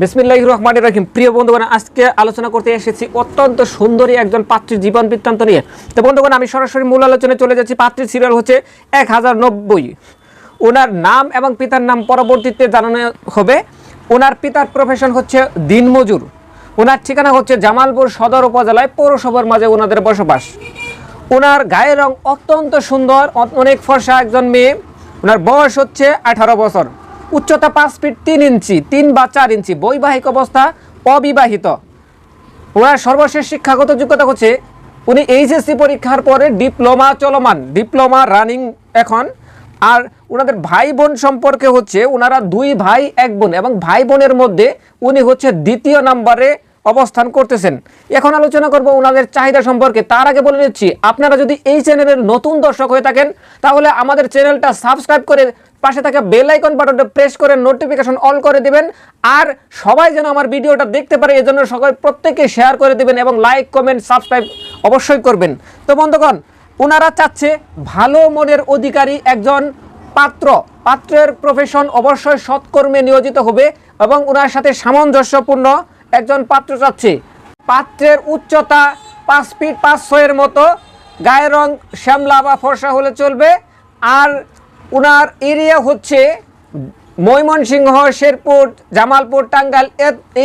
বিসমিল্লাহ রহমান রাহিম। প্রিয় বন্ধুগণ, আজকে আলোচনা করতে এসেছি অত্যন্ত সুন্দরী একজন পাত্রীর জীবন বৃত্তান্ত নিয়ে। তো বন্ধুগণ, আমি সরাসরি মূল আলোচনায় চলে যাচ্ছি। পাত্রীর সিরিয়াল হচ্ছে এক হাজার নব্বই। ওনার নাম এবং পিতার নাম পরবর্তীতে জানানো হবে। ওনার পিতার প্রফেশন হচ্ছে দিনমজুর। ওনার ঠিকানা হচ্ছে জামালপুর সদর উপজেলায়, পৌরসভার মাঝে ওনাদের বসবাস। ওনার গায়ের রং অত্যন্ত সুন্দর অনেক ফর্সা একজন মেয়ে। ওনার বয়স হচ্ছে আঠারো বছর। উচ্চতা পাঁচ ফিট তিন ইঞ্চি, তিন বা চার ইঞ্চি, বৈবাহিক অবস্থা অবিবাহিত। ওনার সর্বশেষ শিক্ষাগত যোগ্যতা হচ্ছে উনি এইচএসসি পরীক্ষার পরে ডিপ্লোমা চলমান, ডিপ্লোমা রানিং এখন। আর ওনাদের ভাই বোন সম্পর্কে হচ্ছে ওনারা দুই ভাই, এক বোন এবং ভাই বোনের মধ্যে উনি হচ্ছে দ্বিতীয় নাম্বারে অবস্থান করতেছেন। এখন আলোচনা করব ওনাদের চাহিদা সম্পর্কে। তার আগে বলে নিচ্ছি, আপনারা যদি এই চ্যানেলের নতুন দর্শক হয়ে থাকেন, তাহলে আমাদের চ্যানেলটা সাবস্ক্রাইব করে পাশে থাকা বেল আইকন বাটনটা প্রেস করে নোটিফিকেশন অল করে দিবেন। আর সবাই যেন আমার ভিডিওটা দেখতে পারে, এজন্য সবাই প্রত্যেকে শেয়ার করে দিবেন এবং লাইক কমেন্ট সাবস্ক্রাইব অবশ্যই করবেন। তো বন্ধুগণ, ওনারা চাচ্ছে ভালো মনের অধিকারী একজন পাত্র। পাত্রের প্রফেশন অবশ্যই সৎকর্মে নিয়োজিত হবে এবং ওনার সাথে সামঞ্জস্যপূর্ণ একজন পাত্র চাচ্ছে। পাত্রের উচ্চতা পাঁচ ফিট পাঁচ ছয়ের মতো, গায়ের রং শ্যামলা বা ফর্সা হলে চলবে। আর ওনার এরিয়া হচ্ছে ময়মনসিংহ, শেরপুর, জামালপুর, টাঙ্গাইল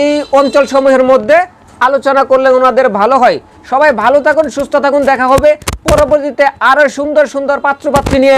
এই অঞ্চল সমূহের মধ্যে আলোচনা করলে ওনাদের ভালো হয়। সবাই ভালো থাকুন, সুস্থ থাকুন, দেখা হবে। পরবর্তীতে আরও সুন্দর সুন্দর পাত্রপাত্রী নিয়ে